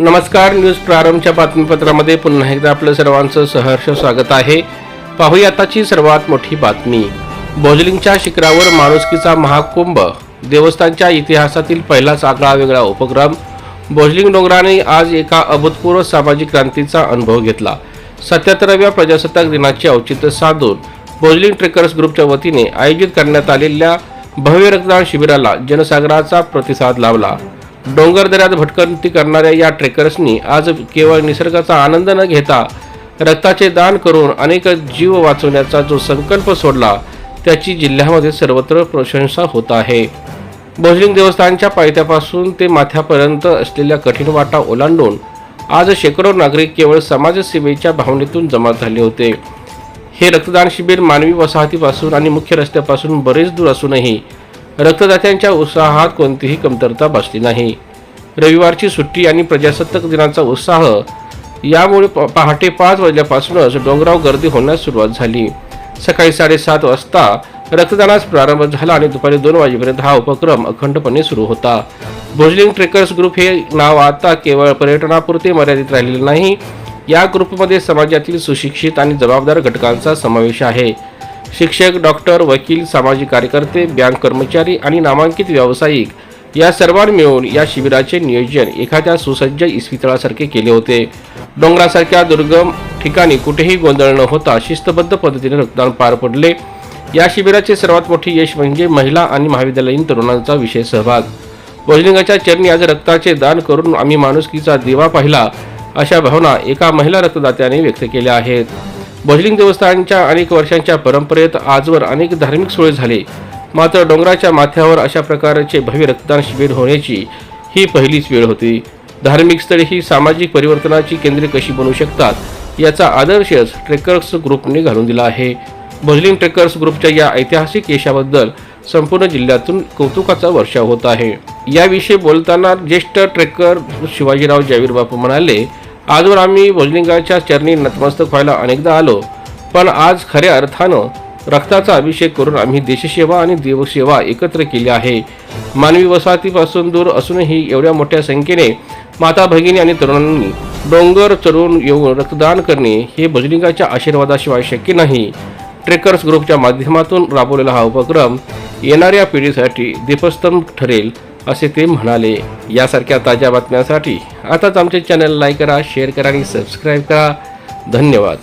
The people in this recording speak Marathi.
नमस्कार न्यूज प्रारंभच्या बातमीपत्रामध्ये पुन्हा एकदा आपलं सर्वांचं सहर्ष स्वागत आहे. पाहूया आताची सर्वात मोठी बातमी. भोजलिंगच्या शिखरावर माणुसकीचा महाकुंभ. देवस्थानच्या इतिहासातील पहिलाच आगळा वेगळा उपक्रम. भोजलिंग डोंगराने आज एका अभूतपूर्व सामाजिक क्रांतीचा अनुभव घेतला. सत्याहत्तराव्या प्रजासत्ताक दिनाचे औचित्य साधून भोजलिंग ट्रेकर्स ग्रुपच्या वतीने आयोजित करण्यात आलेल्या भव्य रक्तदान शिबिराला जनसागराचा प्रतिसाद लाभला. डोंगरदऱ्यात भटकंती करणाऱ्या या ट्रेकर्सनी आज केवळ निसर्गाचा आनंद न घेता रक्ताचे दान करून अनेक जीव वाचवण्याचा जो संकल्प सोडला त्याची जिल्ह्यामध्ये सर्वत्र प्रशंसा होत आहे. भोजलिंग देवस्थानच्या पायथ्यापासून ते माथ्यापर्यंत असलेल्या कठीण वाटा ओलांडून आज शेकडो नागरिक केवळ समाजसेवेच्या भावनेतून जमा झाले होते. हे रक्तदान शिबिर मानवी वसाहतीपासून आणि मुख्य रस्त्यापासून बरेच दूर असूनही रक्तदात्यांच्या उत्साहात कोणतीही कमतरता भासली नाही. रविवारची सुट्टी आणि प्रजासत्ताक दिनाचा उत्साह यामुळे प- पहाटे पाच वाजल्यापासूनच डोंगराव गर्दी होण्यास सुरुवात झाली. सकाळी साडेसात वाजता रक्तदानास प्रारंभ झाला आणि दुपारी दोन वाजेपर्यंत हा उपक्रम अखंडपणे सुरू होता. भोजलिंग ट्रेकर्स ग्रुप हे नाव आता केवळ पर्यटनापुरते मर्यादित राहिलेले नाही या ग्रुपमध्ये समाजातील सुशिक्षित आणि जबाबदार घटकांचा समावेश आहे. शिक्षक डॉक्टर वकील सामाजिक कार्यकर्ते बँक कर्मचारी आणि नामांकित व्यावसायिक या सर्वांनी मिळून या शिबिराचे नियोजन एखाद्या सुसज्ज इस्पितळासारखे केले होते. डोंगरासारख्या दुर्गम ठिकाणी कुठेही गोंधळ न होता शिस्तबद्ध पद्धतीने रक्तदान पार पडले. या शिबिराचे सर्वात मोठे यश म्हणजे महिला आणि महाविद्यालयीन तरुणांचा विशेष सहभाग. भोजलिंगाच्या चरणी आज रक्ताचे दान करून आम्ही माणुसकीचा दिवा पाहिला अशा भावना एका महिला रक्तदात्याने व्यक्त केल्या आहेत. भोजलिंग देवस्थानच्या अनेक वर्षांच्या परंपरेत आजवर अनेक धार्मिक सोय झाले. मात्र डोंगराच्या माथ्यावर अशा प्रकारचे भव्य रक्तदान शिबिर होण्याची ही पहिलीच वेळ होती. धार्मिक स्थळे ही सामाजिक परिवर्तनाची केंद्रे कशी बनू शकतात याचा आदर्शच ट्रेकर्स ग्रुपने घालून दिला आहे. भजलिंग ट्रेकर्स ग्रुपच्या या ऐतिहासिक यशाबद्दल संपूर्ण जिल्ह्यातून कौतुकाचा वर्षाव होत आहे. याविषयी बोलताना ज्येष्ठ ट्रेकर शिवाजीराव जावीर बापू म्हणाले आजवर आम्ही भोजलिंगाच्या चरणी नतमस्तक व्हायला अनेकदा आलो पण आज खऱ्या अर्थानं रक्ताचा अभिषेक करून आम्ही देशसेवा आणि देवसेवा एकत्र केली आहे. मानवी वसाहतीपासून दूर असूनही एवढ्या मोठ्या संख्येने माता भगिनी आणि तरुणांनी डोंगर चढून येऊन रक्तदान करणे हे भजलिंगाच्या आशीर्वादाशिवाय शक्य नाही. ट्रेकर्स ग्रुपच्या माध्यमातून राबवलेला हा उपक्रम येणाऱ्या पिढीसाठी दीपस्तंभ ठरेल. असे ते म्हणाले. यासारख्या ताज्या बातम्यांसाठी आताच आमचे चॅनल लाईक करा शेअर करा आणि सबस्क्राईब करा. धन्यवाद.